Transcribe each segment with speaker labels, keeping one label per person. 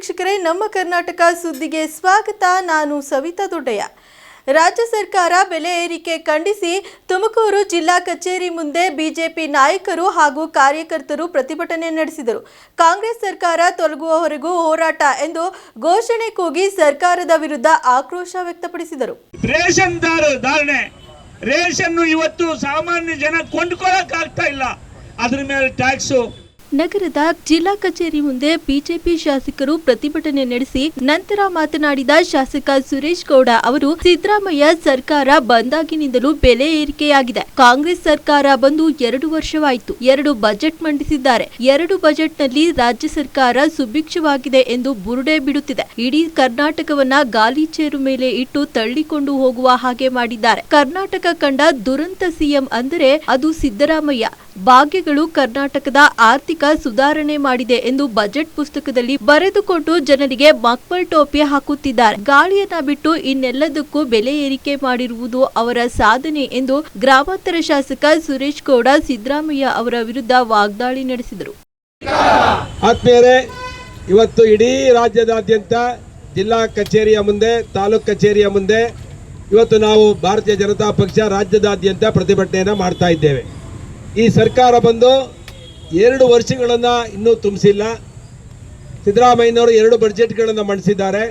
Speaker 1: ವೀಕ್ಷಕರೇ, ನಮ್ಮ ಕರ್ನಾಟಕ ಸುದ್ದಿಗೆ ಸ್ವಾಗತ. ನಾನು ಸವಿತಾ ದೊಡ್ಡಯ್ಯ. ರಾಜ್ಯ ಸರ್ಕಾರ ಬೆಲೆ ಏರಿಕೆ ಖಂಡಿಸಿ ತುಮಕೂರು ಜಿಲ್ಲಾ ಕಚೇರಿ ಮುಂದೆ ಬಿಜೆಪಿ ನಾಯಕರು ಹಾಗೂ ಕಾರ್ಯಕರ್ತರು ಪ್ರತಿಭಟನೆ ನಡೆಸಿದರು. ಕಾಂಗ್ರೆಸ್ ಸರ್ಕಾರ ತೊಲಗುವವರೆಗೂ ಹೋರಾಟ ಎಂದು ಘೋಷಣೆ ಕೂಗಿ ಸರ್ಕಾರದ ವಿರುದ್ಧ ಆಕ್ರೋಶ ವ್ಯಕ್ತಪಡಿಸಿದರು.
Speaker 2: ರೇಷನ್ ಧಾರಣೆ. ರೇಷನ್ ಇವತ್ತು ಸಾಮಾನ್ಯ ಜನ ಕೊಂಡ್ಕೊಳಕ್ ಆಗ್ತಾ ಇಲ್ಲ. ಅದ್ರ ಮೇಲೆ ಟ್ಯಾಕ್ಸು
Speaker 1: ನಗರದ ಜಿಲ್ಲಾ ಕಚೇರಿ ಮುಂದೆ ಬಿಜೆಪಿ ಶಾಸಕರು ಪ್ರತಿಭಟನೆ ನಡೆಸಿ ನಂತರ ಮಾತನಾಡಿದ ಶಾಸಕ ಸುರೇಶ್ ಗೌಡ ಅವರು, ಸಿದ್ದರಾಮಯ್ಯ ಸರ್ಕಾರ ಬಂದಾಗಿನಿಂದಲೂ ಬೆಲೆ ಏರಿಕೆಯಾಗಿದೆ. ಕಾಂಗ್ರೆಸ್ ಸರ್ಕಾರ ಬಂದು ಎರಡು ವರ್ಷವಾಯಿತು. ಎರಡು ಬಜೆಟ್ ಮಂಡಿಸಿದ್ದಾರೆ. ಎರಡು ಬಜೆಟ್ನಲ್ಲಿ ರಾಜ್ಯ ಸರ್ಕಾರ ಸುಭಿಕ್ಷವಾಗಿದೆ ಎಂದು ಬುರುಡೆ ಬಿಡುತ್ತಿದೆ. ಇಡೀ ಕರ್ನಾಟಕವನ್ನ ಗಾಲಿ ಚೇರು ಮೇಲೆ ಇಟ್ಟು ತಳ್ಳಿಕೊಂಡು ಹೋಗುವ ಹಾಗೆ ಮಾಡಿದ್ದಾರೆ. ಕರ್ನಾಟಕ ಕಂಡ ದುರಂತ ಸಿಎಂ ಅಂದರೆ ಅದು ಸಿದ್ದರಾಮಯ್ಯ. ಭಾಗ್ಯಗಳು ಕರ್ನಾಟಕದ ಆರ್ಥಿಕ ಸುಧಾರಣೆ ಮಾಡಿದೆ ಎಂದು ಬಜೆಟ್ ಪುಸ್ತಕದಲ್ಲಿ ಬರೆದುಕೊಂಡು ಜನರಿಗೆ ಮಕ್ಕಳ ಟೋಪಿ ಹಾಕುತ್ತಿದ್ದಾರೆ. ಗಾಳಿಯನ್ನ ಬಿಟ್ಟು ಇನ್ನೆಲ್ಲದಕ್ಕೂ ಬೆಲೆ ಏರಿಕೆ ಮಾಡಿರುವುದು ಅವರ ಸಾಧನೆ ಎಂದು ಗ್ರಾಮಾಂತರ ಶಾಸಕ ಸುರೇಶ್ ಗೌಡ, ಸಿದ್ದರಾಮಯ್ಯ ಅವರ ವಿರುದ್ಧ ವಾಗ್ದಾಳಿ ನಡೆಸಿದರು.
Speaker 3: ಇವತ್ತು ಇಡೀ ರಾಜ್ಯದಾದ್ಯಂತ ಜಿಲ್ಲಾ ಕಚೇರಿಯ ಮುಂದೆ, ತಾಲೂಕ್ ಕಚೇರಿಯ ಮುಂದೆ ಇವತ್ತು ನಾವು ಭಾರತೀಯ ಜನತಾ ಪಕ್ಷ ರಾಜ್ಯದಾದ್ಯಂತ ಪ್ರತಿಭಟನೆಯನ್ನು ಮಾಡ್ತಾ ಇದ್ದೇವೆ. ಈ ಸರ್ಕಾರ ಬಂದು ಎರಡು ವರ್ಷಗಳನ್ನು ಇನ್ನೂ ತುಂಬಿಸಿಲ್ಲ. ಸಿದ್ದರಾಮಯ್ಯನವರು ಎರಡು ಬಡ್ಜೆಟ್ಗಳನ್ನು ಮಂಡಿಸಿದ್ದಾರೆ.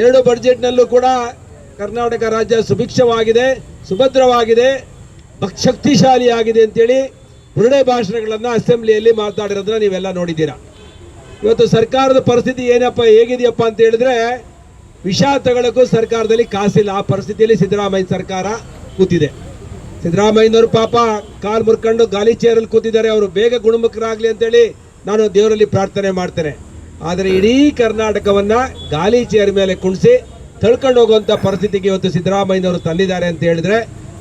Speaker 3: ಎರಡು ಬಡ್ಜೆಟ್ನಲ್ಲೂ ಕೂಡ ಕರ್ನಾಟಕ ರಾಜ್ಯ ಸುಭಿಕ್ಷವಾಗಿದೆ, ಸುಭದ್ರವಾಗಿದೆ ಶಕ್ತಿಶಾಲಿಯಾಗಿದೆ ಅಂತೇಳಿ ಬುರುಡೆ ಭಾಷಣಗಳನ್ನು ಅಸೆಂಬ್ಲಿಯಲ್ಲಿ ಮಾತಾಡಿರೋದನ್ನ ನೀವೆಲ್ಲ ನೋಡಿದ್ದೀರಾ. ಇವತ್ತು ಸರ್ಕಾರದ ಪರಿಸ್ಥಿತಿ ಏನಪ್ಪ, ಹೇಗಿದೆಯಪ್ಪ ಅಂತ ಹೇಳಿದ್ರೆ ವಿಷ ತಗೊಳ್ಳೋಕ್ಕೂ ಸರ್ಕಾರದಲ್ಲಿ ಕಾಸಿಲ್ಲ. ಆ ಪರಿಸ್ಥಿತಿಯಲ್ಲಿ ಸಿದ್ದರಾಮಯ್ಯ ಸರ್ಕಾರ ಕೂತಿದೆ. ಸಿದ್ದರಾಮಯ್ಯನವರು ಪಾಪ ಕಾಲು ಮುರ್ಕೊಂಡು ಗಾಲಿ ಚೇರಲ್ಲಿ ಕೂತಿದ್ದಾರೆ. ಅವರು ಬೇಗ ಗುಣಮುಖರಾಗಲಿ ಅಂತೇಳಿ ನಾನು ದೇವರಲ್ಲಿ ಪ್ರಾರ್ಥನೆ ಮಾಡ್ತೇನೆ. ಆದರೆ ಇಡೀ ಕರ್ನಾಟಕವನ್ನು ಗಾಲಿ ಚೇರ್ ಮೇಲೆ ಕುಣಿಸಿ ತಳ್ಕೊಂಡು ಹೋಗುವಂಥ ಪರಿಸ್ಥಿತಿಗೆ ಇವತ್ತು ಸಿದ್ದರಾಮಯ್ಯನವರು ತಂದಿದ್ದಾರೆ ಅಂತ ಹೇಳಿದ್ರೆ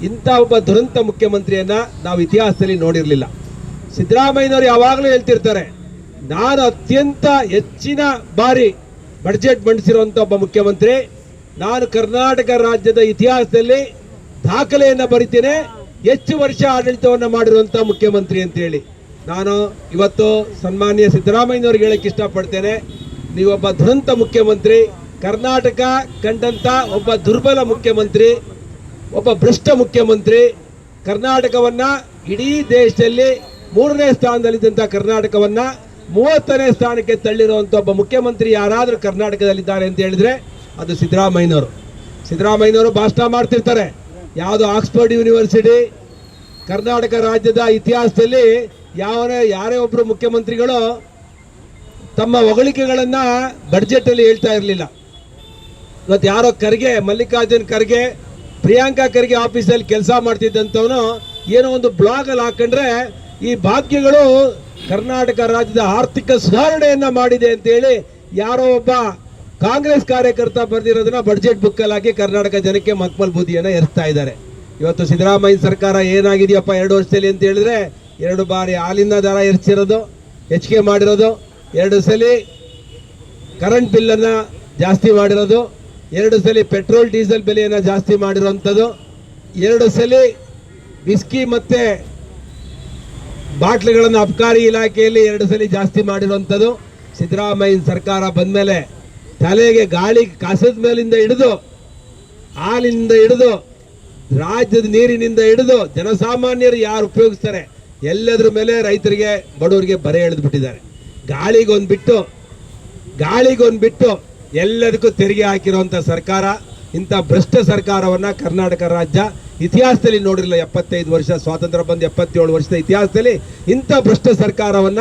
Speaker 3: ಇಂಥ ಒಬ್ಬ ದುರಂತ ಮುಖ್ಯಮಂತ್ರಿಯನ್ನು ನಾವು ಇತಿಹಾಸದಲ್ಲಿ ನೋಡಿರಲಿಲ್ಲ. ಸಿದ್ದರಾಮಯ್ಯನವರು ಯಾವಾಗಲೂ ಹೇಳ್ತಿರ್ತಾರೆ, ನಾನು ಅತ್ಯಂತ ಹೆಚ್ಚಿನ ಬಾರಿ ಬಡ್ಜೆಟ್ ಮಂಡಿಸಿರುವಂಥ ಒಬ್ಬ ಮುಖ್ಯಮಂತ್ರಿ, ನಾನು ಕರ್ನಾಟಕ ರಾಜ್ಯದ ಇತಿಹಾಸದಲ್ಲಿ ದಾಖಲೆಯನ್ನು ಬರಿತೇನೆ ಹೆಚ್ಚು ವರ್ಷ ಆಡಳಿತವನ್ನು ಮಾಡಿರುವಂಥ ಮುಖ್ಯಮಂತ್ರಿ ಅಂತ ಹೇಳಿ ನಾನು ಇವತ್ತು ಸನ್ಮಾನ್ಯ ಸಿದ್ದರಾಮಯ್ಯನವ್ರಿಗೆ ಹೇಳಕ್ಕೆ ಇಷ್ಟಪಡ್ತೇನೆ. ನೀವೊಬ್ಬ ದುರಂತ ಮುಖ್ಯಮಂತ್ರಿ, ಕರ್ನಾಟಕ ಕಂಡಂತ ಒಬ್ಬ ದುರ್ಬಲ ಮುಖ್ಯಮಂತ್ರಿ, ಒಬ್ಬ ಭ್ರಷ್ಟ ಮುಖ್ಯಮಂತ್ರಿ, ಕರ್ನಾಟಕವನ್ನ ಇಡೀ ದೇಶದಲ್ಲಿ ಮೂರನೇ ಸ್ಥಾನದಲ್ಲಿದ್ದಂಥ ಕರ್ನಾಟಕವನ್ನ ಮೂವತ್ತನೇ ಸ್ಥಾನಕ್ಕೆ ತಳ್ಳಿರುವಂಥ ಒಬ್ಬ ಮುಖ್ಯಮಂತ್ರಿ ಯಾರಾದರೂ ಕರ್ನಾಟಕದಲ್ಲಿದ್ದಾರೆ ಅಂತ ಹೇಳಿದ್ರೆ ಅದು ಸಿದ್ದರಾಮಯ್ಯನವರು. ಸಿದ್ದರಾಮಯ್ಯನವರು ಭಾಷಣ ಮಾಡ್ತಿರ್ತಾರೆ. ಯಾವುದು ಆಕ್ಸ್ಫರ್ಡ್ ಯೂನಿವರ್ಸಿಟಿ, ಕರ್ನಾಟಕ ರಾಜ್ಯದ ಇತಿಹಾಸದಲ್ಲಿ ಯಾವ ಯಾರೇ ಒಬ್ಬರು ಮುಖ್ಯಮಂತ್ರಿಗಳು ತಮ್ಮ ಹೊಗಳಿಕೆಗಳನ್ನು ಬಡ್ಜೆಟ್ ಅಲ್ಲಿ ಹೇಳ್ತಾ ಇರಲಿಲ್ಲ. ಇವತ್ತು ಯಾರೋ ಖರ್ಗೆ, ಮಲ್ಲಿಕಾರ್ಜುನ್ ಖರ್ಗೆ, ಪ್ರಿಯಾಂಕಾ ಖರ್ಗೆ ಆಫೀಸಲ್ಲಿ ಕೆಲಸ ಮಾಡ್ತಿದ್ದಂಥವನು ಏನೋ ಒಂದು ಬ್ಲಾಗ್ ಅಲ್ಲಿ ಹಾಕೊಂಡ್ರೆ ಈ ಭಾಗ್ಯಗಳು ಕರ್ನಾಟಕ ರಾಜ್ಯದ ಆರ್ಥಿಕ ಸುಧಾರಣೆಯನ್ನು ಮಾಡಿದೆ ಅಂತೇಳಿ ಯಾರೋ ಒಬ್ಬ ಕಾಂಗ್ರೆಸ್ ಕಾರ್ಯಕರ್ತ ಬರೆದಿರೋದನ್ನ ಬಡ್ಜೆಟ್ ಬುಕ್ಕಲ್ಲಿ ಹಾಕಿ ಕರ್ನಾಟಕ ಜನಕ್ಕೆ ಮಕ್ಮಲ್ ಬೂದಿಯನ್ನ ಎರಿಸ್ತಾ ಇದ್ದಾರೆ. ಇವತ್ತು ಸಿದ್ದರಾಮಯ್ಯ ಸರ್ಕಾರ ಏನಾಗಿದೆಯಪ್ಪ ಎರಡು ವರ್ಷದಲ್ಲಿ ಅಂತ ಹೇಳಿದ್ರೆ ಎರಡು ಬಾರಿ ಹಾಲಿನ ದರ ಎರಿಸಿರೋದು ಹೆಚ್ಚಿಗೆ ಮಾಡಿರೋದು, ಎರಡು ಸಲ ಕರೆಂಟ್ ಬಿಲ್ಲನ್ನು ಜಾಸ್ತಿ ಮಾಡಿರೋದು, ಎರಡು ಸಲ ಪೆಟ್ರೋಲ್ ಡೀಸೆಲ್ ಬೆಲೆಯನ್ನು ಜಾಸ್ತಿ ಮಾಡಿರೋಂಥದ್ದು ಎರಡು ಸಲ ಬಿಸ್ಕಿ ಮತ್ತೆ ಬಾಟ್ಲಿಗಳನ್ನು ಅಬಕಾರಿ ಇಲಾಖೆಯಲ್ಲಿ ಎರಡು ಸಲ ಜಾಸ್ತಿ ಮಾಡಿರುವಂಥದ್ದು. ಸಿದ್ದರಾಮಯ್ಯ ಸರ್ಕಾರ ಬಂದಮೇಲೆ ತಲೆಗೆ ಗಾಳಿ ಕಸದ ಮೇಲಿಂದ ಹಿಡಿದು, ಹಾಲಿನಿಂದ ಹಿಡಿದು, ರಾಜ್ಯದ ನೀರಿನಿಂದ ಹಿಡಿದು ಜನಸಾಮಾನ್ಯರು ಯಾರು ಉಪಯೋಗಿಸ್ತಾರೆ? ಎಲ್ಲದರ ಮೇಲೆ ರೈತರಿಗೆ, ಬಡವರಿಗೆ ಬರೆ ಎಳೆದು ಬಿಟ್ಟಿದ್ದಾರೆ. ಗಾಳಿಗೊಂದು ಬಿಟ್ಟು ಗಾಳಿಗೊಂದು ಬಿಟ್ಟು ಎಲ್ಲದಕ್ಕೂ ತೆರಿಗೆ ಹಾಕಿರುವಂಥ ಸರ್ಕಾರ, ಇಂಥ ಭ್ರಷ್ಟ ಸರ್ಕಾರವನ್ನ ಕರ್ನಾಟಕ ರಾಜ್ಯ ಇತಿಹಾಸದಲ್ಲಿ ನೋಡಿರಲಿಲ್ಲ. ಎಪ್ಪತ್ತೈದು ವರ್ಷ ಸ್ವಾತಂತ್ರ್ಯ ಬಂದ ಎಪ್ಪತ್ತೇಳು ವರ್ಷದ ಇತಿಹಾಸದಲ್ಲಿ ಇಂಥ ಭ್ರಷ್ಟ ಸರ್ಕಾರವನ್ನ,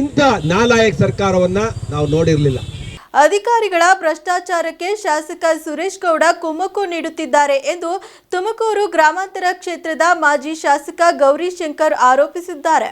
Speaker 3: ಇಂಥ ನಾಲಾಯಕ್ ಸರ್ಕಾರವನ್ನ ನಾವು ನೋಡಿರಲಿಲ್ಲ.
Speaker 1: ಅಧಿಕಾರಿಗಳ ಭ್ರಷ್ಟಾಚಾರಕ್ಕೆ ಶಾಸಕ ಸುರೇಶ್ ಗೌಡ ಕುಮ್ಮಕ್ಕು ನೀಡುತ್ತಿದ್ದಾರೆ ಎಂದು ತುಮಕೂರು ಗ್ರಾಮಾಂತರ ಕ್ಷೇತ್ರದ ಮಾಜಿ ಶಾಸಕ ಗೌರಿಶಂಕರ್ ಆರೋಪಿಸಿದ್ದಾರೆ.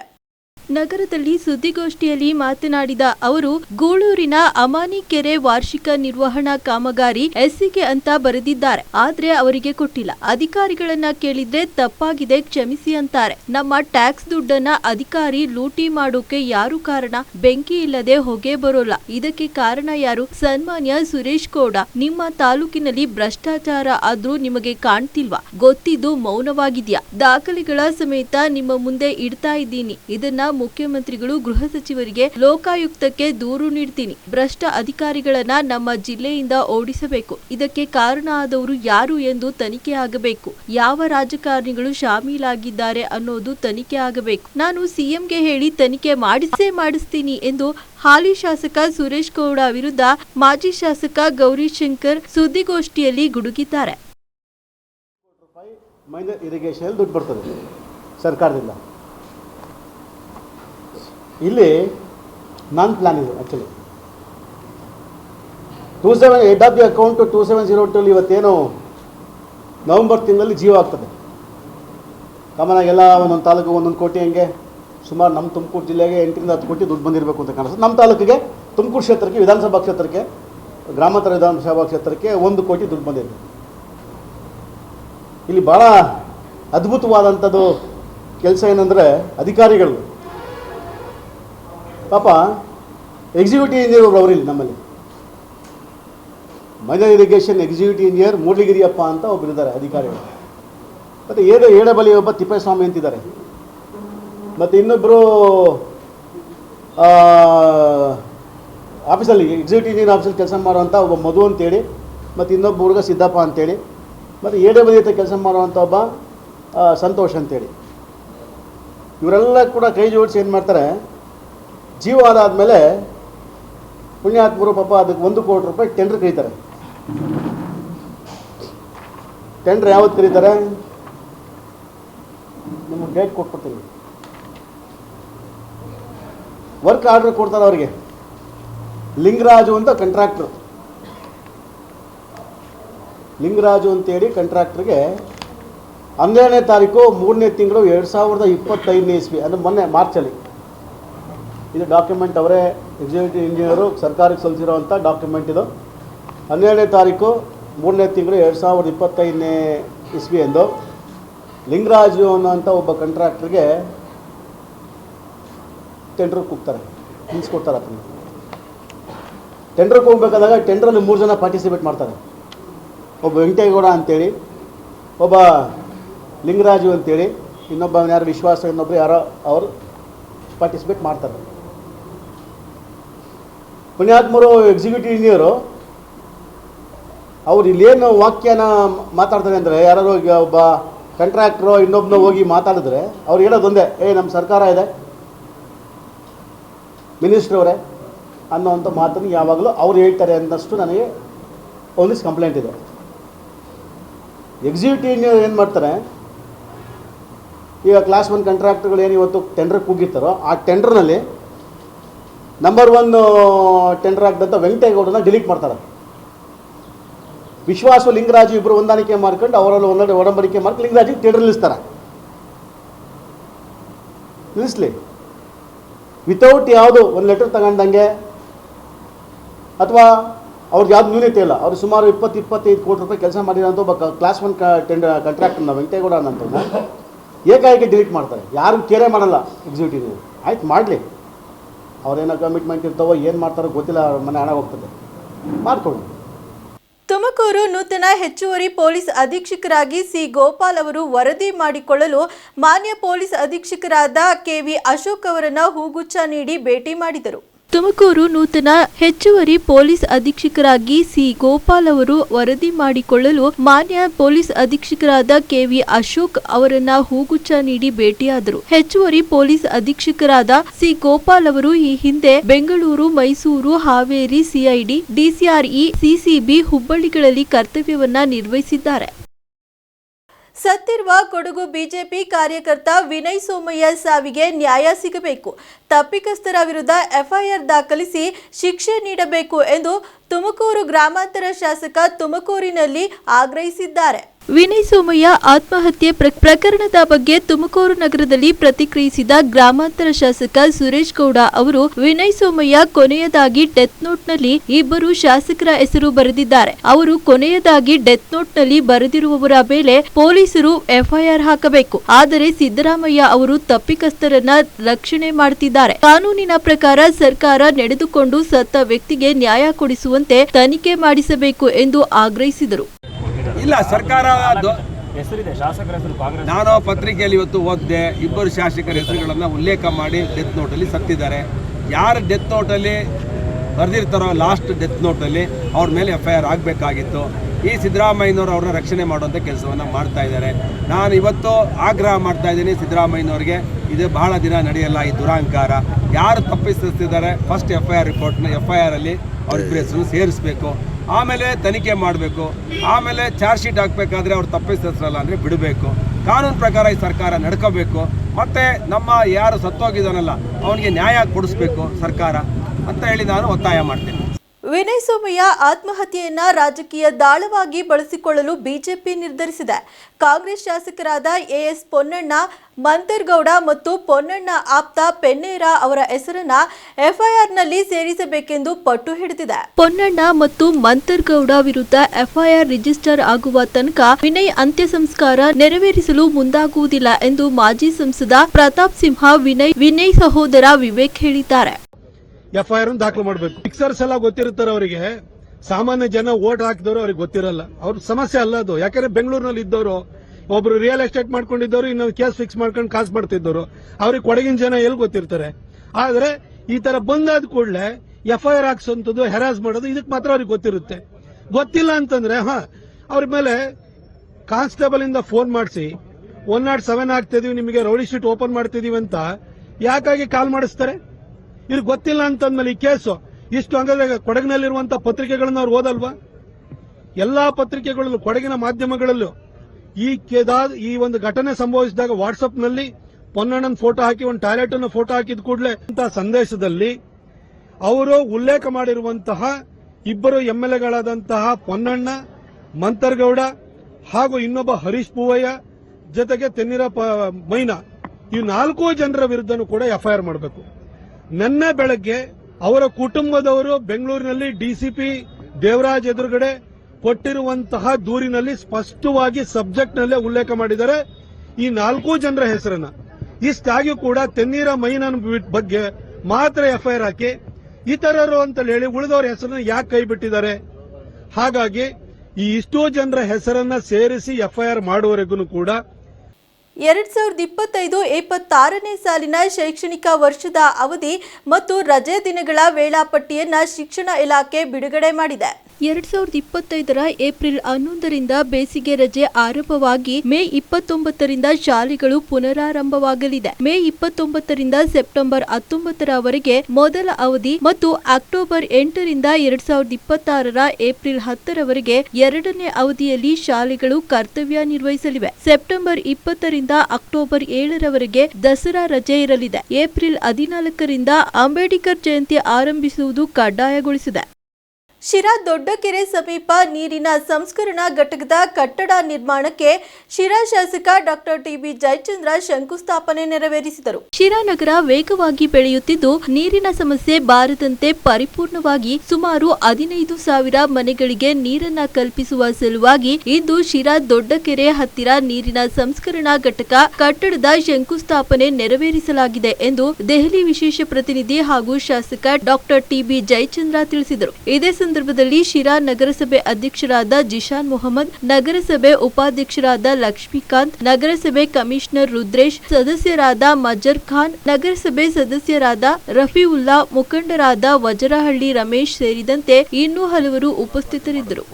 Speaker 1: ನಗರದಲ್ಲಿ ಸುದ್ದಿಗೋಷ್ಠಿಯಲ್ಲಿ ಮಾತನಾಡಿದ ಅವರು, ಗೂಳೂರಿನ ಅಮಾನಿ ಕೆರೆ ವಾರ್ಷಿಕ ನಿರ್ವಹಣಾ ಕಾಮಗಾರಿ ಎಸ್ಸಿಗೆ ಅಂತ ಬರೆದಿದ್ದಾರೆ. ಆದ್ರೆ ಅವರಿಗೆ ಕೊಟ್ಟಿಲ್ಲ. ಅಧಿಕಾರಿಗಳನ್ನ ಕೇಳಿದ್ರೆ ತಪ್ಪಾಗಿದೆ, ಕ್ಷಮಿಸಿ ಅಂತಾರೆ. ನಮ್ಮ ಟ್ಯಾಕ್ಸ್ ದುಡ್ಡನ್ನ ಅಧಿಕಾರಿ ಲೂಟಿ ಮಾಡೋಕೆ ಯಾರು ಕಾರಣ? ಬೆಂಕಿ ಇಲ್ಲದೆ ಹೊಗೆ ಬರೋಲ್ಲ. ಇದಕ್ಕೆ ಕಾರಣ ಯಾರು? ಸನ್ಮಾನ್ಯ ಸುರೇಶ್ ಗೌಡ. ನಿಮ್ಮ ತಾಲೂಕಿನಲ್ಲಿ ಭ್ರಷ್ಟಾಚಾರ ಆದ್ರೂ ನಿಮಗೆ ಕಾಣ್ತಿಲ್ವಾ? ಗೊತ್ತಿದ್ದು ಮೌನವಾಗಿದ್ಯಾ? ದಾಖಲೆಗಳ ಸಮೇತ ನಿಮ್ಮ ಮುಂದೆ ಇಡ್ತಾ ಇದ್ದೀನಿ. ಇದನ್ನ ಮುಖ್ಯಮಂತ್ರಿಗಳು ಗೃಹ ಸಚಿವರಿಗೆ ಲೋಕಾಯುಕ್ತಕ್ಕೆ ದೂರು ನೀಡ್ತೀನಿ. ಭ್ರಷ್ಟ ಅಧಿಕಾರಿಗಳನ್ನ ನಮ್ಮ ಜಿಲ್ಲೆಯಿಂದ ಓಡಿಸಬೇಕು. ಇದಕ್ಕೆ ಕಾರಣ ಆದವರು ಯಾರು ಎಂದು ತನಿಖೆ ಆಗಬೇಕು. ಯಾವ ರಾಜಕಾರಣಿಗಳು ಶಾಮೀಲಾಗಿದ್ದಾರೆ ಅನ್ನೋದು ತನಿಖೆ ಆಗಬೇಕು. ನಾನು ಸಿಎಂಗೆ ಹೇಳಿ ತನಿಖೆ ಮಾಡಿಸೇ ಮಾಡಿಸ್ತೀನಿ ಎಂದು ಹಾಲಿ ಶಾಸಕ ಸುರೇಶ್ ಗೌಡ ವಿರುದ್ಧ ಮಾಜಿ ಶಾಸಕ ಗೌರಿಶಂಕರ್ ಸುದ್ದಿಗೋಷ್ಠಿಯಲ್ಲಿ ಗುಡುಗಿದ್ದಾರೆ.
Speaker 4: ಸರ್ಕಾರದಿಂದ. ಇಲ್ಲಿ ನನ್ನ ಪ್ಲಾನ್ ಇದು actually two seven eight of the account two seven zero ಟೂಲಿ ಇವತ್ತೇನು ನವಂಬರ್ ತಿಂಗಳಲ್ಲಿ ಜೀವ ಆಗ್ತದೆ. ಕಾಮನಾಗಿ ಎಲ್ಲ ಒಂದೊಂದು ತಾಲೂಕು, ಒಂದೊಂದು ಕೋಟಿ ಹಂಗೆ, ಸುಮಾರು ನಮ್ಮ ತುಮಕೂರು ಜಿಲ್ಲೆಗೆ ಎಂಟರಿಂದ ಹತ್ತು ಕೋಟಿ ದುಡ್ಡು ಬಂದಿರಬೇಕು ಅಂತ ಕಾಣಿಸ್ತದೆ ನಮ್ಮ ತಾಲೂಕಿಗೆ ತುಮಕೂರು ಕ್ಷೇತ್ರಕ್ಕೆ, ವಿಧಾನಸಭಾ ಕ್ಷೇತ್ರಕ್ಕೆ ಗ್ರಾಮಾಂತರ ವಿಧಾನಸಭಾ ಕ್ಷೇತ್ರಕ್ಕೆ ಒಂದು ಕೋಟಿ ದುಡ್ಡು ಬಂದಿದೆ. ಇಲ್ಲಿ ಭಾಳ ಅದ್ಭುತವಾದಂಥದ್ದು ಕೆಲಸ ಏನಂದರೆ ಅಧಿಕಾರಿಗಳು. ಪಾಪ ಎಕ್ಸಿಕ್ಯೂಟಿವ್ ಇಂಜಿನಿಯರ್ ಒಬ್ಬರು ಅವರಿಲ್ಲ ನಮ್ಮಲ್ಲಿ. Minor irrigation executive engineer Murligiriyappa ಅಂತ ಒಬ್ಬರಿದ್ದಾರೆ ಅಧಿಕಾರಿಗಳು. ಮತ್ತು ಏಡ ಏಡಬಲಿ ಒಬ್ಬ ತಿಪ್ಪೇಸ್ವಾಮಿ ಅಂತಿದ್ದಾರೆ. ಮತ್ತು ಇನ್ನೊಬ್ಬರು ಆಫೀಸಲ್ಲಿ ಎಕ್ಸಿಕ್ಯೂಟಿವ್ ಇಂಜಿನಿಯರ್ ಆಫೀಸಲ್ಲಿ ಕೆಲಸ ಮಾಡುವಂಥ ಒಬ್ಬ ಮಧು ಅಂತೇಳಿ, ಮತ್ತು ಇನ್ನೊಬ್ಬ ಹುಡುಗ ಸಿದ್ದಪ್ಪ ಅಂತೇಳಿ, ಮತ್ತು ಏಡಬಲಿ ಅಂತ ಕೆಲಸ ಮಾಡುವಂಥ ಒಬ್ಬ ಸಂತೋಷ್ ಅಂತೇಳಿ. ಇವರೆಲ್ಲ ಕೂಡ ಕೈ ಜೋಡಿಸಿ ಏನು ಮಾಡ್ತಾರೆ ಜೀವ ಆದಾದ್ಮೇಲೆ ಪುಣ್ಯಾತ್ಮರು ಪಾಪ ಅದಕ್ಕೆ ಒಂದು ಕೋಟಿ ರೂಪಾಯಿ ಟೆಂಡರ್ ಕರೀತಾರೆ. ಟೆಂಡರ್ ಯಾವತ್ತು ಕರೀತಾರೆ? ನಿಮ್ಗೆ ಡೇಟ್ ಕೊಟ್ಬಿಡ್ತೀನಿ. ವರ್ಕ್ ಆರ್ಡರ್ ಕೊಡ್ತಾರೆ ಅವರಿಗೆ. ಲಿಂಗರಾಜು ಅಂತ ಕಂಟ್ರಾಕ್ಟ್ರು ಲಿಂಗರಾಜು ಅಂತೇಳಿ ಕಂಟ್ರಾಕ್ಟ್ರಿಗೆ ಹನ್ನೆರಡನೇ ತಾರೀಕು, ಮೂರನೇ ತಿಂಗಳು, ಎರಡು ಸಾವಿರದ ಇಪ್ಪತ್ತೈದನೇ ಇಸ್ವಿ, ಅಂದರೆ ಮೊನ್ನೆ ಮಾರ್ಚಲ್ಲಿ ಇದು ಡಾಕ್ಯುಮೆಂಟ್ ಅವರೇ ಎಕ್ಸಿಕ್ಯೂಟಿವ್ ಇಂಜಿನಿಯರು ಸರ್ಕಾರಕ್ಕೆ ಸಲ್ಲಿಸಿರೋವಂಥ ಡಾಕ್ಯುಮೆಂಟ್ ಇದು. ಹನ್ನೆರಡನೇ ತಾರೀಕು, ಮೂರನೇ ತಿಂಗಳು ಎರಡು ಸಾವಿರದ ಇಪ್ಪತ್ತೈದನೇ ಇಸ್ವಿ ಎಂದು. ಲಿಂಗರಾಜು ಅನ್ನೋಂಥ ಒಬ್ಬ ಕಂಟ್ರಾಕ್ಟ್ರಿಗೆ ಟೆಂಡ್ರಿಗೆ ಕೂಗ್ತಾರೆ ನಿಲ್ಸ್ಕೊಡ್ತಾರೆ ಅದನ್ನು. ಟೆಂಡ್ರಿಗೆ ಹೋಗ್ಬೇಕಾದಾಗ ಟೆಂಡ್ರಲ್ಲಿ ಮೂರು ಜನ ಪಾರ್ಟಿಸಿಪೇಟ್ ಮಾಡ್ತಾರೆ. ಒಬ್ಬ ವೆಂಕಟೇಗೌಡ ಅಂತೇಳಿ, ಒಬ್ಬ ಲಿಂಗರಾಜು ಅಂತೇಳಿ, ಇನ್ನೊಬ್ಬ ಯಾರು ವಿಶ್ವಾಸ ಇನ್ನೊಬ್ಬರು ಯಾರೋ ಅವರು ಪಾರ್ಟಿಸಿಪೇಟ್ ಮಾಡ್ತಾರೆ. ಪುಣ್ಯಾತ್ಮರು ಎಕ್ಸಿಕ್ಯೂಟಿವ್ ಇಂಜಿನಿಯರು ಅವ್ರು ಇಲ್ಲೇನು ವಾಕ್ಯನ ಮಾತಾಡ್ತಾರೆ ಅಂದರೆ, ಯಾರಾದ್ರು ಒಬ್ಬ ಕಂಟ್ರಾಕ್ಟ್ರು ಇನ್ನೊಬ್ಬನ ಹೋಗಿ ಮಾತಾಡಿದ್ರೆ ಅವ್ರು ಹೇಳೋದೊಂದೇ ಏ ನಮ್ಮ ಸರ್ಕಾರ ಇದೆ ಮಿನಿಸ್ಟ್ರ್ ಅವರೇ ಅನ್ನೋವಂಥ ಮಾತನ್ನು ಯಾವಾಗಲೂ ಅವ್ರು ಹೇಳ್ತಾರೆ ಅನ್ನಷ್ಟು ನನಗೆ ಪೊಲೀಸ್ ಕಂಪ್ಲೇಂಟ್ ಇದೆ. ಎಕ್ಸಿಕ್ಯೂಟಿವ್ ಇಂಜಿನಿಯರ್ ಏನು ಮಾಡ್ತಾರೆ, ಈಗ ಕ್ಲಾಸ್ ಒನ್ ಕಂಟ್ರಾಕ್ಟ್ಗಳು ಏನು ಇವತ್ತು ಟೆಂಡರ್ ಕೂಗಿರ್ತಾರೋ, ಆ ಟೆಂಡರ್ನಲ್ಲಿ ನಂಬರ್ ಒನ್ ಟೆಂಡರ್ ಆಗಿದ್ದಂಥ ವೆಂಕಟೇಗೌಡನ ಡಿಲೀಟ್ ಮಾಡ್ತಾರೆ. ವಿಶ್ವಾಸ ಲಿಂಗರಾಜು ಇಬ್ಬರು ಹೊಂದಾಣಿಕೆ ಮಾಡ್ಕೊಂಡು ಅವರಲ್ಲಿ ಒಂದೊಂದು ಒಡಂಬಡಿಕೆ ಮಾಡ್ಕೊಂಡು ಲಿಂಗರಾಜಿಗೆ ಟೆಂಡರ್ ನಿಲ್ಲಿಸ್ತಾರೆ. ನಿಲ್ಲಿಸ್ಲಿ. ವಿತೌಟ್ ಯಾವುದು ಒಂದು ಲೆಟರ್ ತಗೊಂಡಂಗೆ, ಅಥವಾ ಅವ್ರಿಗೆ ಯಾವ್ದು ನ್ಯೂನತೆ ಇಲ್ಲ, ಅವ್ರು ಸುಮಾರು ಇಪ್ಪತ್ತು, ಇಪ್ಪತ್ತೈದು ಕೋಟಿ ರೂಪಾಯಿ ಕೆಲಸ ಮಾಡಿರೋಂಥ ಒಬ್ಬ ಕ್ಲಾಸ್ ಒನ್ ಟೆಂಡರ್ ಕಾಂಟ್ರಾಕ್ಟರ್ನ ವೆಂಕಟೇಗೌಡ ಅನ್ನೋಂಥವ್ನ ಏಕಾಏಕಿ ಡಿಲೀಟ್ ಮಾಡ್ತಾರೆ. ಯಾರು ಕೇರೆ ಮಾಡಲ್ಲ ಎಕ್ಸಿಕ್ಯೂಟಿವ್ ಆಯ್ತು, ಮಾಡಲಿ. ಅವ್ರೇನೋ ಕಮಿಟ್ಮೆಂಟ್ ಇರ್ತಾವೋ, ಏನು ಮಾಡ್ತಾರೋ ಗೊತ್ತಿಲ್ಲ, ಅವ್ರ ಮನೆ ಹಣ ಹೋಗ್ತದೆ. ಮಾಡ್ಕೊಳ್ಳಿ.
Speaker 1: ತುಮಕೂರು ನೂತನ ಹೆಚ್ಚುವರಿ ಪೊಲೀಸ್ ಅಧೀಕ್ಷಕರಾಗಿ ಸಿ ಗೋಪಾಲ್ ಅವರು ವರದಿ ಮಾಡಿಕೊಳ್ಳಲು ಮಾನ್ಯ ಪೊಲೀಸ್ ಅಧೀಕ್ಷಕರಾದ ಕೆವಿ ಅಶೋಕ್ ಅವರನ್ನು ಹೂಗುಚ್ಛ ನೀಡಿ ಭೇಟಿ ಮಾಡಿದರು. ತುಮಕೂರು ನೂತನ ಹೆಚ್ಚುವರಿ ಪೊಲೀಸ್ ಅಧೀಕ್ಷಕರಾಗಿ ಸಿ. ಗೋಪಾಲ್ ಅವರು ವರದಿ ಮಾಡಿಕೊಳ್ಳಲು ಮಾನ್ಯ ಪೊಲೀಸ್ ಅಧೀಕ್ಷಕರಾದ ಕೆವಿ ಅಶೋಕ್ ಅವರನ್ನ ಹೂಗುಚ್ಛ ನೀಡಿ ಭೇಟಿಯಾದರು. ಹೆಚ್ಚುವರಿ ಪೊಲೀಸ್ ಅಧೀಕ್ಷಕರಾದ ಸಿ. ಗೋಪಾಲ್ ಅವರು ಈ ಹಿಂದೆ Bengaluru, Mysuru, Haveri CID DCRE CCB ಹುಬ್ಬಳ್ಳಿಗಳಲ್ಲಿ ಕರ್ತವ್ಯವನ್ನ ನಿರ್ವಹಿಸಿದ್ದಾರೆ. ಸತ್ತಿರುವ ಕೊಡಗು ಬಿಜೆಪಿ ಕಾರ್ಯಕರ್ತ ವಿನಯ್ ಸೋಮಯ್ಯ ಸಾವಿಗೆ ನ್ಯಾಯ ಸಿಗಬೇಕು. ತಪ್ಪಿತಸ್ಥರ ವಿರುದ್ಧ ಎಫ್ಐಆರ್ ದಾಖಲಿಸಿ ಶಿಕ್ಷೆ ನೀಡಬೇಕು ಎಂದು ತುಮಕೂರು ಗ್ರಾಮಾಂತರ ಶಾಸಕ ತುಮಕೂರಿನಲ್ಲಿ ಆಗ್ರಹಿಸಿದ್ದಾರೆ. ವಿನಯ್ ಸೋಮಯ್ಯ ಆತ್ಮಹತ್ಯೆ ಪ್ರ- ಪ್ರಕರಣದ ಬಗ್ಗೆ ತುಮಕೂರು ನಗರದಲ್ಲಿ ಪ್ರತಿಕ್ರಿಯಿಸಿದ ಗ್ರಾಮಾಂತರ ಶಾಸಕ ಸುರೇಶ್ ಗೌಡ ಅವರು, ವಿನಯ್ ಸೋಮಯ್ಯ ಕೊನೆಯದಾಗಿ ಡೆತ್ ನೋಟ್ನಲ್ಲಿ ಇಬ್ಬರು ಶಾಸಕರ ಹೆಸರು ಬರೆದಿದ್ದಾರೆ. ಅವರು ಕೊನೆಯದಾಗಿ ಡೆತ್ ನೋಟ್ನಲ್ಲಿ ಬರೆದಿರುವವರ ಮೇಲೆ ಪೊಲೀಸರು ಎಫ್ಐಆರ್ ಹಾಕಬೇಕು. ಆದರೆ ಸಿದ್ದರಾಮಯ್ಯ ಅವರು ತಪ್ಪಿಕಸ್ಥರನ್ನ ರಕ್ಷಣೆ ಮಾಡುತ್ತಿದ್ದಾರೆ ಕಾನೂನಿನ ಪ್ರಕಾರ ಸರ್ಕಾರ ನಡೆದುಕೊಂಡು ಸತ್ತ ವ್ಯಕ್ತಿಗೆ ನ್ಯಾಯ ಕೊಡಿಸುವಂತೆ ತನಿಖೆ ಮಾಡಿಸಬೇಕು ಎಂದು ಆಗ್ರಹಿಸಿದರು.
Speaker 5: ಇಲ್ಲ ಸರ್ಕಾರ ಹೆಸರಿದೆ ಶಾಸಕರ ಹೆಸರು ಕಾಂಗ್ರೆಸ್.
Speaker 3: ನಾನು ಪತ್ರಿಕೆಯಲ್ಲಿ ಇವತ್ತು ಓದಿದೆ ಇಬ್ಬರು ಶಾಸಕರ ಹೆಸರುಗಳನ್ನು ಉಲ್ಲೇಖ ಮಾಡಿ ಡೆತ್ ನೋಟಲ್ಲಿ ಸತ್ತಿದ್ದಾರೆ. ಯಾರು ಡೆತ್ ನೋಟಲ್ಲಿ ಬರೆದಿರ್ತಾರೋ ಲಾಸ್ಟ್ ಡೆತ್ ನೋಟಲ್ಲಿ ಅವ್ರ ಮೇಲೆ ಎಫ್ ಐ ಆರ್ ಆಗಬೇಕಾಗಿತ್ತು. ಈ ಸಿದ್ದರಾಮಯ್ಯನವರು ಅವ್ರನ್ನ ರಕ್ಷಣೆ ಮಾಡುವಂಥ ಕೆಲಸವನ್ನು ಮಾಡ್ತಾ ಇದ್ದಾರೆ. ನಾನು ಇವತ್ತು ಆಗ್ರಹ ಮಾಡ್ತಾ ಇದ್ದೀನಿ ಸಿದ್ದರಾಮಯ್ಯನವ್ರಿಗೆ ಇದು ಬಹಳ ದಿನ ನಡೆಯಲ್ಲ ಈ ದುರಾಂಕಾರ. ಯಾರು ತಪ್ಪಿಸ್ತಿದ್ದಾರೆ ಫಸ್ಟ್ ಎಫ್ ಐ ಆರ್ ರಿಪೋರ್ಟ್ನ ಎಫ್ ಐ ಆರಲ್ಲಿ ಅವ್ರ ಹೆಸರು ಸೇರಿಸಬೇಕು. ಆಮೇಲೆ ತನಿಖೆ ಮಾಡಬೇಕು. ಆಮೇಲೆ ಚಾರ್ಜ್ ಶೀಟ್ ಹಾಕಬೇಕಾದ್ರೆ ಅವ್ರು ತಪ್ಪಿಸ್ತಿರಲ್ಲ ಅಂದರೆ ಬಿಡಬೇಕು. ಕಾನೂನು ಪ್ರಕಾರ ಈ ಸರ್ಕಾರ ನಡ್ಕೋಬೇಕು. ಮತ್ತು ನಮ್ಮ ಯಾರು ಸತ್ತೋಗಿದ್ದಾನಲ್ಲ, ಅವನಿಗೆ ನ್ಯಾಯ ಕೊಡಿಸ್ಬೇಕು ಸರ್ಕಾರ ಅಂತ ಹೇಳಿ ನಾನು ಒತ್ತಾಯ ಮಾಡ್ತೀನಿ.
Speaker 1: ವಿನಯ್ ಸೋಮಯ್ಯ ಆತ್ಮಹತ್ಯೆಯನ್ನ ರಾಜಕೀಯ ದಾಳವಾಗಿ ಬಳಸಿಕೊಳ್ಳಲು ಬಿಜೆಪಿ ನಿರ್ಧರಿಸಿದೆ. ಕಾಂಗ್ರೆಸ್ ಶಾಸಕರಾದ ಎಎಸ್ ಪೊನ್ನಣ್ಣ, ಮಂತರ್ಗೌಡ ಮತ್ತು ಪೊನ್ನಣ್ಣ ಆಪ್ತ ಪೆನ್ನೇರ ಅವರ ಹೆಸರನ್ನ ಎಫ್ಐಆರ್ನಲ್ಲಿ ಸೇರಿಸಬೇಕೆಂದು ಪಟ್ಟು ಹಿಡಿದಿದೆ. ಪೊನ್ನಣ್ಣ ಮತ್ತು ಮಂತರ್ಗೌಡ ವಿರುದ್ಧ ಎಫ್ಐಆರ್ ರಿಜಿಸ್ಟರ್ ಆಗುವ ತನಕ ವಿನಯ್ ಅಂತ್ಯ ಸಂಸ್ಕಾರ ನೆರವೇರಿಸಲು ಮುಂದಾಗುವುದಿಲ್ಲ ಎಂದು ಮಾಜಿ ಸಂಸದ ಪ್ರತಾಪ್ ಸಿಂಹ ವಿನಯ್ ವಿನಯ್ ಸಹೋದರ ವಿವೇಕ್ ಹೇಳಿದ್ದಾರೆ.
Speaker 6: ಎಫ್ ಐ ಆರ್ ದಾಖಲು ಮಾಡಬೇಕು. ಫಿಕ್ಸರ್ಸ್ ಎಲ್ಲ ಗೊತ್ತಿರುತ್ತಾರೆ ಅವರಿಗೆ. ಸಾಮಾನ್ಯ ಜನ ಓಟ್ ಹಾಕಿದವರು ಅವ್ರಿಗೆ ಗೊತ್ತಿರಲ್ಲ. ಅವ್ರ ಸಮಸ್ಯೆ ಅಲ್ಲ ಅದು. ಯಾಕಂದ್ರೆ ಬೆಂಗಳೂರಿನಲ್ಲಿ ಇದ್ದವರು, ಒಬ್ರು ರಿಯಲ್ ಎಸ್ಟೇಟ್ ಮಾಡ್ಕೊಂಡಿದ್ದವರು, ಇನ್ನೊಂದು ಕೇಸ್ ಫಿಕ್ಸ್ ಮಾಡ್ಕೊಂಡು ಕಾಸು ಮಾಡ್ತಿದ್ದವರು. ಅವ್ರಿಗೆ ಕೊಡಗಿನ ಜನ ಎಲ್ಲಿ ಗೊತ್ತಿರ್ತಾರೆ? ಆದ್ರೆ ಈ ತರ ಬಂದಾದ ಕೂಡಲೇ ಎಫ್ಐಆರ್ ಹಾಕ್ಸೋಂಥದ್ದು ಹೆರಾಸ್ ಮಾಡೋದು ಇದಕ್ಕೆ ಮಾತ್ರ ಅವ್ರಿಗೆ ಗೊತ್ತಿರುತ್ತೆ. ಗೊತ್ತಿಲ್ಲ ಅಂತಂದ್ರೆ, ಹಾ, ಅವ್ರ ಮೇಲೆ ಕಾನ್ಸ್ಟೇಬಲ್ ಇಂದ ಫೋನ್ ಮಾಡಿಸಿ, ಒನ್ ನಾಟ್ ಸೆವೆನ್ ಆಗ್ತಿದೀವಿ ನಿಮಗೆ ರೌಡಿ ಶೀಟ್ ಓಪನ್ ಮಾಡ್ತಿದೀವಿ ಅಂತ ಯಾಕಾಗಿ ಕಾಲ್ ಮಾಡಿಸ್ತಾರೆ? ಇವ್ರಿಗೆ ಗೊತ್ತಿಲ್ಲ ಅಂತಂದ್ಮೇಲೆ ಈ ಕೇಸು. ಇಷ್ಟು ಹಂಗಾದ್ರೆ ಕೊಡಗಿನಲ್ಲಿರುವಂತಹ ಪತ್ರಿಕೆಗಳನ್ನ ಅವ್ರು ಓದಲ್ವಾ? ಎಲ್ಲಾ ಪತ್ರಿಕೆಗಳಲ್ಲೂ, ಕೊಡಗಿನ ಮಾಧ್ಯಮಗಳಲ್ಲೂ ಈ ಈ ಒಂದು ಘಟನೆ ಸಂಭವಿಸಿದಾಗ ವಾಟ್ಸ್ಆಪ್ನಲ್ಲಿ ಪೊನ್ನಣ್ಣನ ಫೋಟೋ ಹಾಕಿ, ಒಂದು ಟಾಯ್ಲೆಟ್ ಅನ್ನು ಫೋಟೋ ಹಾಕಿದ ಕೂಡಲೇ ಅಂತ ಸಂದೇಶದಲ್ಲಿ ಅವರು ಉಲ್ಲೇಖ ಮಾಡಿರುವಂತಹ ಇಬ್ಬರು ಎಂ ಎಲ್ ಎಗಳಾದಂತಹ ಪೊನ್ನಣ್ಣ, ಮಂತರ್ಗೌಡ ಹಾಗೂ ಇನ್ನೊಬ್ಬ ಹರೀಶ್ ಪೂವಯ್ಯ, ಜೊತೆಗೆ ತೆನ್ನಿರ ಮೈನಾ. ಈ ನಾಲ್ಕು ಜನರ ವಿರುದ್ಧನೂ ಕೂಡ ಎಫ್ಐಆರ್ ಮಾಡಬೇಕು. ನಿನ್ನೆ ಬೆಳಗ್ಗೆ ಅವರ ಕುಟುಂಬದವರು ಬೆಂಗಳೂರಿನಲ್ಲಿ ಡಿಸಿಪಿ ದೇವರಾಜ್ ಎದುರುಗಡೆ ಕೊಟ್ಟಿರುವಂತಹ ದೂರಿನಲ್ಲಿ ಸ್ಪಷ್ಟವಾಗಿ ಸಬ್ಜೆಕ್ಟ್ ನಲ್ಲೇ ಉಲ್ಲೇಖ ಮಾಡಿದ್ದಾರೆ. ಈ ನಾಲ್ಕು ಜನರ ಹೆಸರನ್ನ. ಇಷ್ಟಾಗಿಯೂ ಕೂಡ ತೆನ್ನೀರ ಮೈನನ್ ಬಗ್ಗೆ ಮಾತ್ರ ಎಫ್ಐಆರ್ ಹಾಕಿ ಇತರರು ಅಂತ ಹೇಳಿ ಉಳಿದವರ ಹೆಸರನ್ನ ಯಾಕೆ ಕೈ ಬಿಟ್ಟಿದ್ದಾರೆ? ಹಾಗಾಗಿ ಈ ಇಷ್ಟೋ ಜನರ ಹೆಸರನ್ನ ಸೇರಿಸಿ ಎಫ್ಐಆರ್ ಮಾಡುವವರೆಗೂ ಕೂಡ
Speaker 1: ಎರಡ್ ಸಾವಿರದ ಇಪ್ಪತ್ತೈದು ಇಪ್ಪತ್ತಾರನೇ ಸಾಲಿನ ಶೈಕ್ಷಣಿಕ ವರ್ಷದ ಅವಧಿ ಮತ್ತು ರಜೆ ದಿನಗಳ ವೇಳಾಪಟ್ಟಿಯನ್ನು ಶಿಕ್ಷಣ ಇಲಾಖೆ ಬಿಡುಗಡೆ ಮಾಡಿದೆ. ಎರಡ್ ಸಾವಿರದ ಇಪ್ಪತ್ತೈದರ ಏಪ್ರಿಲ್ ಹನ್ನೊಂದರಿಂದ ಬೇಸಿಗೆ ರಜೆ ಆರಂಭವಾಗಿ ಮೇ ಇಪ್ಪತ್ತೊಂಬತ್ತರಿಂದ ಶಾಲೆಗಳು ಪುನರಾರಂಭವಾಗಲಿದೆ. ಮೇ ಇಪ್ಪತ್ತೊಂಬತ್ತರಿಂದ ಸೆಪ್ಟೆಂಬರ್ ಹತ್ತೊಂಬತ್ತರವರೆಗೆ ಮೊದಲ ಅವಧಿ ಮತ್ತು ಅಕ್ಟೋಬರ್ ಎಂಟರಿಂದ ಎರಡ್ ಸಾವಿರದ ಇಪ್ಪತ್ತಾರರ ಏಪ್ರಿಲ್ ಹತ್ತರವರೆಗೆ ಎರಡನೇ ಅವಧಿಯಲ್ಲಿ ಶಾಲೆಗಳು ಕರ್ತವ್ಯ ನಿರ್ವಹಿಸಲಿವೆ. ಸೆಪ್ಟೆಂಬರ್ ಇಪ್ಪತ್ತರಿಂದ ಅಕ್ಟೋಬರ್ ಏಳರವರೆಗೆ ದಸರಾ ರಜೆ ಇರಲಿದೆ. ಏಪ್ರಿಲ್ ಹದಿನಾಲ್ಕರಿಂದ ಅಂಬೇಡ್ಕರ್ ಜಯಂತಿ ಆರಂಭಿಸುವುದು ಕಡ್ಡಾಯಗೊಳಿಸಿದೆ. ಶಿರಾ ದೊಡ್ಡಕೆರೆ ಸಮೀಪ ನೀರಿನ ಸಂಸ್ಕರಣಾ ಘಟಕದ ಕಟ್ಟಡ ನಿರ್ಮಾಣಕ್ಕೆ ಶಿರಾ ಶಾಸಕ ಡಾಕ್ಟರ್ ಟಿಬಿ ಜಯಚಂದ್ರ ಶಂಕುಸ್ಥಾಪನೆ ನೆರವೇರಿಸಿದರು. ಶಿರಾ ನಗರ ವೇಗವಾಗಿ ಬೆಳೆಯುತ್ತಿದ್ದು, ನೀರಿನ ಸಮಸ್ಯೆ ಬಾರದಂತೆ ಪರಿಪೂರ್ಣವಾಗಿ ಸುಮಾರು ಹದಿನೈದು ಸಾವಿರ ಮನೆಗಳಿಗೆ ನೀರನ್ನ ಕಲ್ಪಿಸುವ ಸಲುವಾಗಿ ಇಂದು ಶಿರಾ ದೊಡ್ಡಕೆರೆ ಹತ್ತಿರ ನೀರಿನ ಸಂಸ್ಕರಣಾ ಘಟಕ ಕಟ್ಟಡದ ಶಂಕುಸ್ಥಾಪನೆ ನೆರವೇರಿಸಲಾಗಿದೆ ಎಂದು ದೆಹಲಿ ವಿಶೇಷ ಪ್ರತಿನಿಧಿ ಹಾಗೂ ಶಾಸಕ ಡಾಕ್ಟರ್ ಟಿಬಿ ಜಯಚಂದ್ರ ತಿಳಿಸಿದರು. ಇದೇ ಸಂದರ್ಭದಲ್ಲಿ ಶಿರಾ ನಗರಸಭೆ ಅಧ್ಯಕ್ಷರಾದ ಜಿಶಾನ್ ಮೊಹಮ್ಮದ್, ನಗರಸಭೆ ಉಪಾಧ್ಯಕ್ಷರಾದ ಲಕ್ಷ್ಮೀಕಾಂತ್, ನಗರಸಭೆ ಕಮಿಷನರ್ ರುದ್ರೇಶ್, ಸದಸ್ಯರಾದ ಮಜರ್ ಖಾನ್, ನಗರಸಭೆ ಸದಸ್ಯರಾದ ರಫೀವುಲ್ಲಾ, ಮುಖಂಡರಾದ ವಜರಹಳ್ಳಿ ರಮೇಶ್ ಸೇರಿದಂತೆ ಇನ್ನೂ ಹಲವರು ಉಪಸ್ಥಿತರಿದ್ದರು.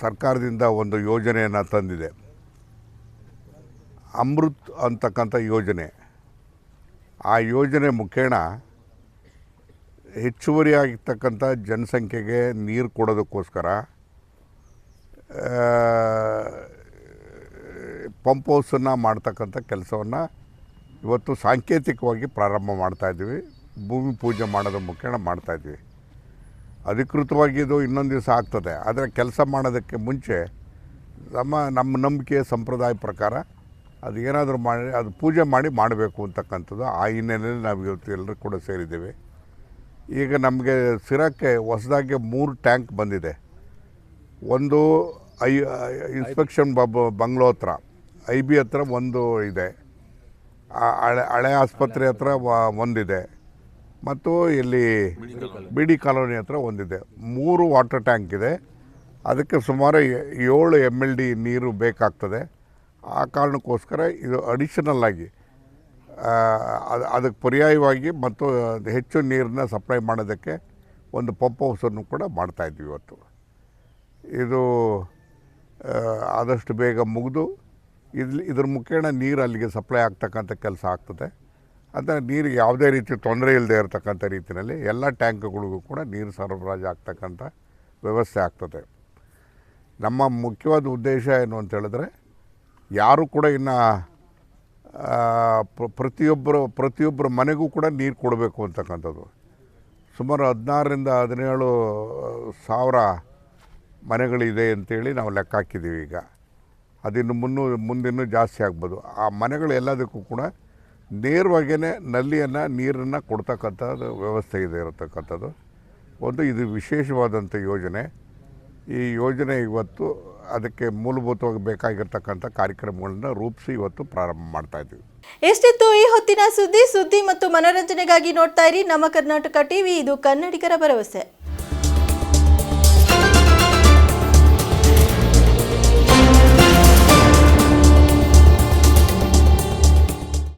Speaker 7: ಸರ್ಕಾರದಿಂದ ಒಂದು ಯೋಜನೆಯನ್ನು ತಂದಿದೆ. ಅಮೃತ್ ಅಂತಕ್ಕಂಥ ಯೋಜನೆ. ಆ ಯೋಜನೆ ಮುಖೇಣ ಹೆಚ್ಚುವರಿಯಾಗಿರ್ತಕ್ಕಂಥ ಜನಸಂಖ್ಯೆಗೆ ನೀರು ಕೊಡೋದಕ್ಕೋಸ್ಕರ ಪಂಪ್ ಹೌಸನ್ನು ಮಾಡ್ತಕ್ಕಂಥ ಕೆಲಸವನ್ನು ಇವತ್ತು ಸಾಂಕೇತಿಕವಾಗಿ ಪ್ರಾರಂಭ ಮಾಡ್ತಾಯಿದ್ದೀವಿ ಭೂಮಿ ಪೂಜೆ ಮಾಡೋದ್ರ ಮುಖೇನ ಮಾಡ್ತಾಯಿದ್ವಿ ಅಧಿಕೃತವಾಗಿ ಇದು ಇನ್ನೊಂದು ದಿವಸ ಆಗ್ತದೆ. ಆದರೆ ಕೆಲಸ ಮಾಡೋದಕ್ಕೆ ಮುಂಚೆ ನಮ್ಮ ನಮ್ಮ ನಂಬಿಕೆ ಸಂಪ್ರದಾಯ ಪ್ರಕಾರ ಅದು ಏನಾದರೂ ಮಾಡಿ, ಅದು ಪೂಜೆ ಮಾಡಿ ಮಾಡಬೇಕು ಅಂತಕ್ಕಂಥದ್ದು ಆ ಹಿನ್ನೆಲೆಯಲ್ಲಿ ನಾವು ಇವತ್ತು ಎಲ್ಲರೂ ಕೂಡ ಸೇರಿದ್ದೇವೆ. ಈಗ ನಮಗೆ ಸಿರಕ್ಕೆ ಹೊಸದಾಗಿ ಮೂರು ಟ್ಯಾಂಕ್ ಬಂದಿದೆ. ಒಂದು ಐ, ಇನ್ಸ್ಪೆಕ್ಷನ್ ಬ ಬಂಗ್ಲೋ ಹತ್ರ, ಐ ಬಿ ಹತ್ರ ಒಂದು ಇದೆ. ಹಳೆ ಹಳೆ ಆಸ್ಪತ್ರೆ ಹತ್ರ ಒಂದಿದೆ. ಮತ್ತು ಇಲ್ಲಿ ಬಿ ಡಿ ಕಾಲೋನಿ ಹತ್ರ ಒಂದಿದೆ. ಮೂರು ವಾಟರ್ ಟ್ಯಾಂಕ್ ಇದೆ. ಅದಕ್ಕೆ ಸುಮಾರು ಏಳು ಎಂ ಎಲ್ ಡಿ ನೀರು ಬೇಕಾಗ್ತದೆ. ಆ ಕಾರಣಕ್ಕೋಸ್ಕರ ಇದು ಅಡಿಷನಲ್ ಆಗಿ ಅದ್- ಅದಕ್ಕೆ ಪರ್ಯಾಯವಾಗಿ ಮತ್ತು ಹೆಚ್ಚು ನೀರನ್ನ ಸಪ್ಲೈ ಮಾಡೋದಕ್ಕೆ ಒಂದು ಪಂಪ್ ಹೌಸನ್ನು ಕೂಡ ಮಾಡ್ತಾಯಿದ್ವಿ ಇವತ್ತು. ಇದು ಆದಷ್ಟು ಬೇಗ ಮುಗಿದು ಇಲ್ಲಿ ಇದ್ರ ಮುಖೇನ ನೀರು ಅಲ್ಲಿಗೆ ಸಪ್ಲೈ ಆಗ್ತಕ್ಕಂಥ ಕೆಲಸ ಆಗ್ತದೆ. ಅಂದರೆ ನೀರಿಗೆ ಯಾವುದೇ ರೀತಿ ತೊಂದರೆ ಇಲ್ಲದೆ ಇರತಕ್ಕಂಥ ರೀತಿಯಲ್ಲಿ ಎಲ್ಲ ಟ್ಯಾಂಕ್ಗಳಿಗೂ ಕೂಡ ನೀರು ಸರಬರಾಜು ಆಗ್ತಕ್ಕಂಥ ವ್ಯವಸ್ಥೆ ಆಗ್ತದೆ. ನಮ್ಮ ಮುಖ್ಯವಾದ ಉದ್ದೇಶ ಏನು ಅಂತ ಹೇಳಿದ್ರೆ, ಯಾರು ಕೂಡ ಇನ್ನು ಪ್ರತಿಯೊಬ್ಬರು, ಪ್ರತಿಯೊಬ್ಬರ ಮನೆಗೂ ಕೂಡ ನೀರು ಕೊಡಬೇಕು ಅಂತಕ್ಕಂಥದ್ದು. ಸುಮಾರು ಹದಿನಾರರಿಂದ ಹದಿನೇಳು, ಸಾವಿರ ಮನೆಗಳಿದೆ ಅಂತೇಳಿ ನಾವು ಲೆಕ್ಕ ಹಾಕಿದ್ದೀವಿ ಈಗ. ಅದಿನ್ನು ಮುನ್ನೂ, ಮುಂದಿನ್ನೂ ಜಾಸ್ತಿ ಆಗ್ಬೋದು. ಆ ಮನೆಗಳು ಎಲ್ಲದಕ್ಕೂ ಕೂಡ ನೇರವಾಗಿಯೇ ನಲ್ಲಿಯನ್ನು, ನೀರನ್ನು ಕೊಡ್ತಕ್ಕಂಥದ್ದು ವ್ಯವಸ್ಥೆ ಇದೆ ಇರತಕ್ಕಂಥದ್ದು. ಒಂದು ಇದು ವಿಶೇಷವಾದಂಥ ಯೋಜನೆ. ಈ ಯೋಜನೆ ಇವತ್ತು ಅದಕ್ಕೆ ಮೂಲಭೂತವಾಗಿ ಬೇಕಾಗಿರ್ತಕ್ಕಂಥ ಕಾರ್ಯಕ್ರಮಗಳನ್ನ ರೂಪಿಸಿ ಇವತ್ತು ಪ್ರಾರಂಭ ಮಾಡ್ತಾ ಇದ್ದೀವಿ.
Speaker 1: ಎಷ್ಟಿತ್ತು ಈ ಹೊತ್ತಿನ ಸುದ್ದಿ? ಸುದ್ದಿ ಮತ್ತು ಮನೋರಂಜನೆಗಾಗಿ ನೋಡ್ತಾ ಇರಿ ನಮ್ಮ ಕರ್ನಾಟಕ ಟಿವಿ. ಇದು ಕನ್ನಡಿಗರ ಭರವಸೆ.